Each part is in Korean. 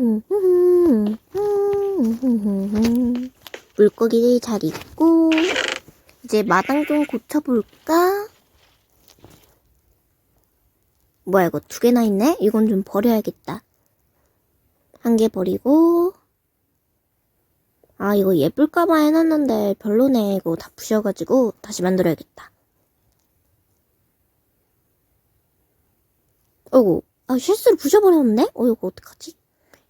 물고기 잘 있고 이제 마당 좀 고쳐볼까? 뭐야 이거 두 개나 있네? 이건 좀 버려야겠다. 한 개 버리고 아 이거 예쁠까봐 해놨는데 별로네 이거 다 부셔가지고 다시 만들어야겠다. 어이구 아 실수로 부셔버렸네? 어 이거 어떡하지?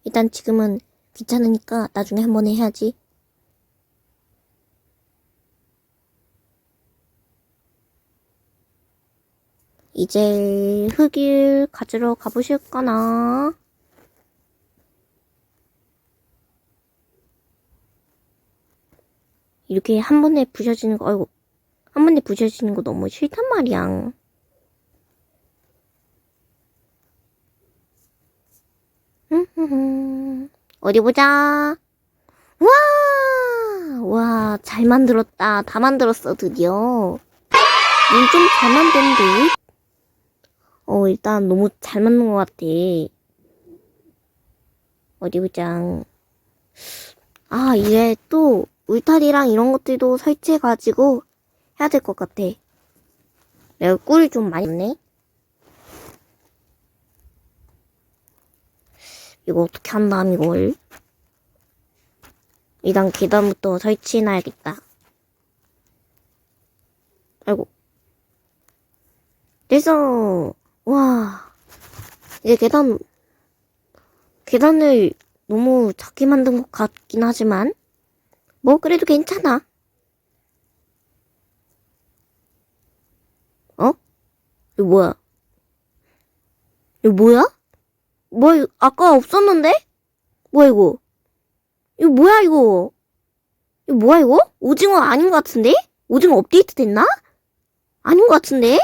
일단 지금은 귀찮으니까 나중에 한번 해야지. 이제 흙을 가지러 가보실까나? 이렇게 한 번에 부셔지는 거, 아이고, 한 번에 부셔지는 거 너무 싫단 말이야. 어디 보자. 와! 와, 잘 만들었다. 다 만들었어, 드디어. 좀잘 만든 듯? 어, 일단 너무 잘 만든 것 같아. 어디 보자. 아, 이제 또 울타리랑 이런 것들도 설치해가지고 해야 될 것 같아. 내가 꿀이 좀 많이 있네. 이거 어떻게 한 다음 이걸? 일단 계단부터 설치해놔야겠다. 아이고. 됐어. 와. 이제 계단, 계단을 너무 작게 만든 것 같긴 하지만, 뭐, 그래도 괜찮아. 어? 이거 뭐야? 이거 뭐야? 이거 아까 없었는데? 뭐야, 이거? 이거 뭐야, 이거? 이거 뭐야, 이거? 오징어 아닌 것 같은데? 오징어 업데이트 됐나? 아닌 것 같은데?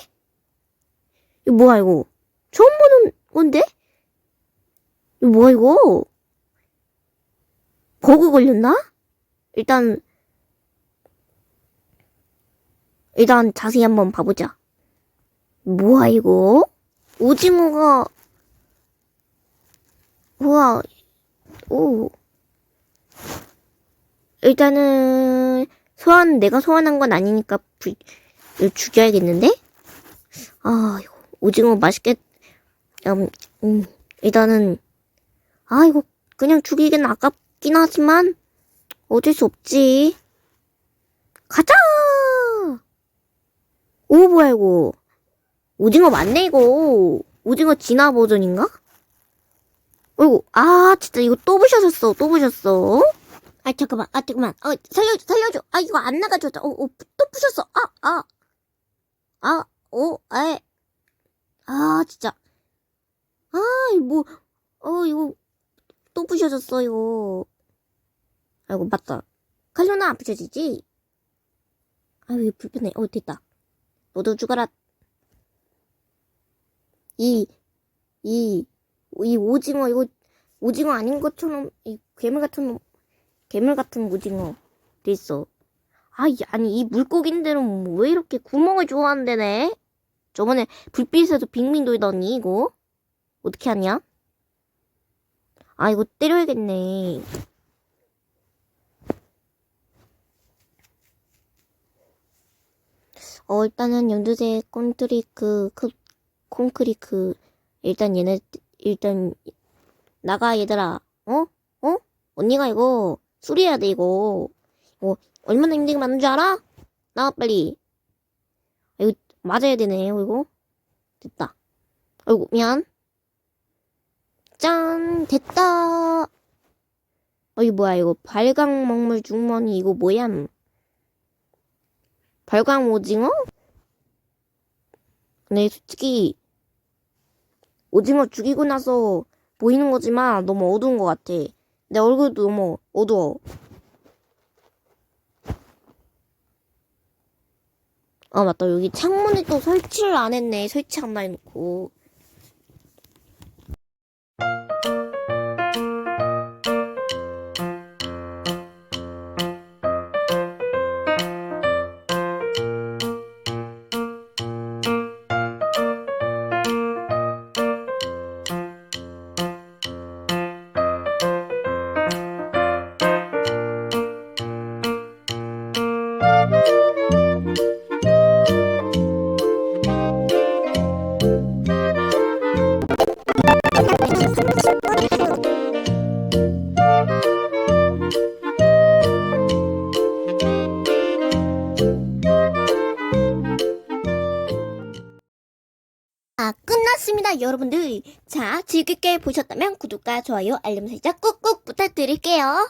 이거 뭐야, 이거? 처음 보는 건데? 이거 뭐야, 이거? 버그 걸렸나? 일단, 일단 자세히 한번 봐보자. 뭐야, 이거? 오징어가, 우와, 오. 일단은, 소환, 내가 소환한 건 아니니까, 부, 죽여야겠는데? 아, 이거, 오징어 맛있겠, 음, 음, 일단은, 아, 이거, 그냥 죽이긴 아깝긴 하지만, 어쩔 수 없지. 가자! 오, 뭐야, 이거. 오징어 맞네, 이거. 오징어 진화 버전인가? 어이구, 아, 진짜 이거 또 부셔졌어, 또 부셨어. 아, 잠깐만, 아, 잠깐만. 어, 살려줘, 살려줘. 아, 이거 안 나가줘. 어, 어, 또 부셨어. 아, 아. 아, 어, 에. 아, 진짜. 아, 이거 뭐, 어, 이거, 또 부셔졌어, 이거. 아이고, 맞다. 칼로나 안 부셔지지? 아, 왜 불편해. 어, 됐다. 너도 죽어라. 이, 이, 이 오징어, 이거, 오징어 아닌 것처럼, 이 괴물 같은, 놈- 괴물 같은 오징어. 돼 있어. 아, 이- 아니, 이 물고기들은 뭐왜 이렇게 구멍을 좋아한대네? 저번에 불빛에서 빙빙 돌더니, 이거? 어떻게 하냐? 아, 이거 때려야겠네. 어, 일단은 연두색 콘트리크, 크, 콘크리크. 일단 얘네, 일단, 나가, 얘들아. 어? 어? 언니가 이거, 수리해야 돼, 이거. 이거, 얼마나 힘들게 만든 줄 알아? 나와, 빨리. 아, 이거, 맞아야 되네, 이거. 됐다. 아이고, 미안. 짠! 됐다! 어, 이거 뭐야, 이거. 발광 먹물 중머니, 이거 뭐야? 발광 오징어? 근데 솔직히, 오징어 죽이고 나서 보이는 거지만 너무 어두운 것 같아. 내 얼굴도 너무 어두워. 아, 맞다. 여기 창문에 또 설치를 안 했네. 설치 안 해놓고. 아, 끝났습니다, 여러분들. 자, 즐겁게 보셨다면 구독과 좋아요, 알림 설정 꾹꾹 부탁드릴게요.